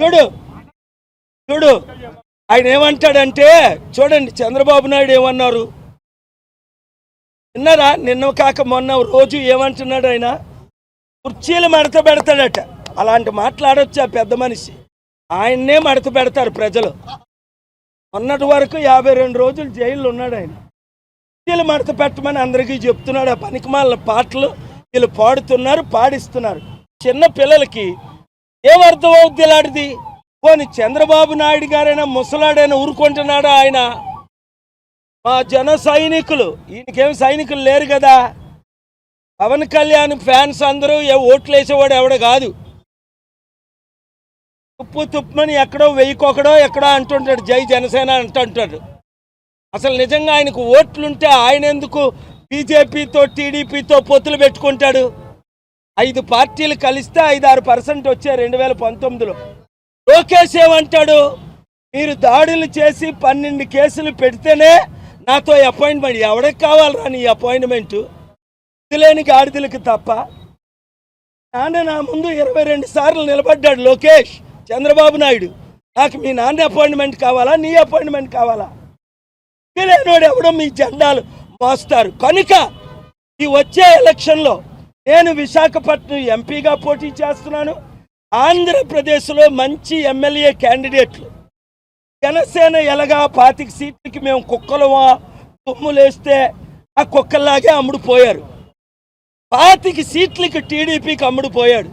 చూడు. చూడు. ఆయన ఏమంటాడంటే చూడండి చంద్రబాబు నాయుడు ఏమన్నారు? విన్నారా? నిన్న కాక మొన్న రోజు ఏమంటున్నాడు ఆయన? కుర్చీలు మడత పెడతాడట. అలాంటి మాట్లాడొచ్చు ఆ పెద్ద మనిషి? ఆయన్నే మడత పెడతారు ప్రజలు. మొన్నటి వరకు యాభై రెండు రోజులు జైల్లో ఉన్నాడు ఆయన. కుర్చీలు మడత పెట్టమని అందరికీ చెప్తున్నాడు. ఆ పనికిమాల పాటలు వీళ్ళు పాడుతున్నారు పాడిస్తున్నారు. చిన్న పిల్లలకి ఏమర్థం అవుద్ది ఇలాంటిది పోని చంద్రబాబు నాయుడు గారైనా ముసలాడైనా ఊరుకుంటున్నాడా ఆయన? మా జన సైనికులు ఈయనకేం సైనికులు లేరు కదా? పవన్ కళ్యాణ్ ఫ్యాన్స్ అందరూ ఏ ఓట్లు వేసేవాడు ఎవడ కాదు. తుప్పు తుప్పమని ఎక్కడో వెయ్యికొకడో ఎక్కడో అంటుంటాడు జై జనసేన అంటుంటాడు. అసలు నిజంగా ఆయనకు ఓట్లుంటే ఆయన ఎందుకు బీజేపీతో టీడీపీతో పొత్తులు పెట్టుకుంటాడు. ఐదు పార్టీలు కలిస్తే ఐదు ఆరు పర్సెంట్ వచ్చాయి రెండు వేల పంతొమ్మిదిలో. లోకేష్ ఏమంటాడు? మీరు దాడులు చేసి పన్నెండు కేసులు పెడితేనే నాతో అపాయింట్మెంట్ ఎవడికి కావాలరా నీ అపాయింట్మెంట్? లేని గాడిదలకి తప్ప. నాన్న నా ముందు ఇరవై రెండు సార్లు నిలబడ్డాడు లోకేష్ చంద్రబాబు నాయుడు. నాకు మీ నాన్న అపాయింట్మెంట్ కావాలా నీ అపాయింట్మెంట్ కావాలా? లేనివాడు ఎవడో మీ జెండాలు మోస్తారు. కనుక ఈ వచ్చే ఎలక్షన్లో నేను విశాఖపట్నం ఎంపీగా పోటీ చేస్తున్నాను. ఆంధ్రప్రదేశ్లో మంచి ఎమ్మెల్యే క్యాండిడేట్లు. జనసేన ఎలాగా పాతిక సీట్లకి మేము కుక్కలమా తుమ్ములేస్తే ఆ కుక్కల్లాగే అమ్ముడుపోయారు. పాతిక సీట్లకి టీడీపీకి అమ్ముడుపోయాడు.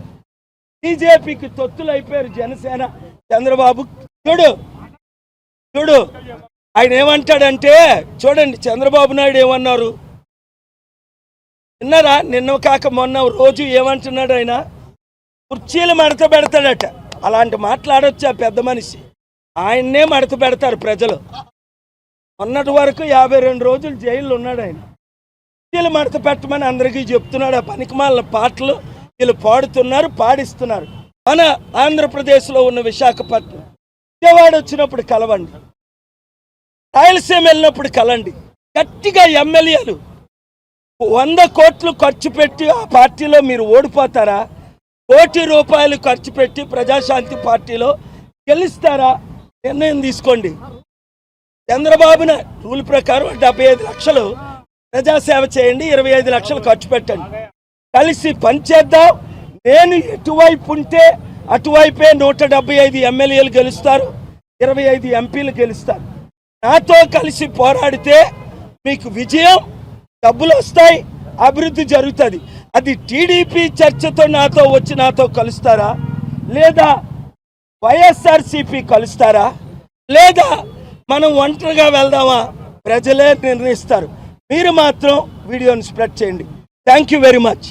బీజేపీకి తొత్తులు అయిపోయారు జనసేన. చంద్రబాబు చూడు చూడు ఆయన ఏమంటాడంటే చూడండి చంద్రబాబు నాయుడు ఏమన్నారు? విన్నారా? నిన్న కాక మొన్న రోజు ఏమంటున్నాడు ఆయన? కుర్చీలు మడత పెడతాడట. అలాంటి మాట్లాడొచ్చు ఆ పెద్ద మనిషి? ఆయన్నే మడత పెడతారు ప్రజలు. మొన్నటి వరకు యాభై రెండు రోజులు జైల్లో ఉన్నాడు ఆయన. కుర్చీలు మడత పెట్టమని అందరికీ చెప్తున్నాడు. ఆ పనికిమాల పాటలు వీళ్ళు పాడుతున్నారు పాడిస్తున్నారు. మన ఆంధ్రప్రదేశ్లో ఉన్న విశాఖపట్నం. విజయవాడ వచ్చినప్పుడు కలవండి. రాయలసీమ వెళ్ళినప్పుడు కలండి. గట్టిగా ఎమ్మెల్యేలు వంద కోట్లు ఖర్చు పెట్టి ఆ పార్టీలో మీరు ఓడిపోతారా? కోటి రూపాయలు ఖర్చు పెట్టి ప్రజాశాంతి పార్టీలో గెలుస్తారా? నిర్ణయం తీసుకోండి. చంద్రబాబున రూల్ ప్రకారం డెబ్బై ఐదు లక్షలు ప్రజాసేవ చేయండి ఇరవై ఐదు లక్షలు ఖర్చు పెట్టండి. కలిసి పనిచేద్దాం నేను ఎటువైపు ఉంటే అటువైపే నూట డెబ్బై ఐదు ఎమ్మెల్యేలు గెలుస్తారు ఇరవై ఐదు ఎంపీలు గెలుస్తారు. నాతో కలిసి పోరాడితే మీకు విజయం డబ్బులు వస్తాయి అభివృద్ధి జరుగుతుంది. అది టీడీపీ చర్చతో నాతో వచ్చి నాతో కలుస్తారా? లేదా వైఎస్ఆర్సిపి కలుస్తారా? లేదా మనం ఒంటరిగా వెళ్దామా? ప్రజలే నిర్ణయిస్తారు. మీరు మాత్రం వీడియోని స్ప్రెడ్ చేయండి. Thank you very much.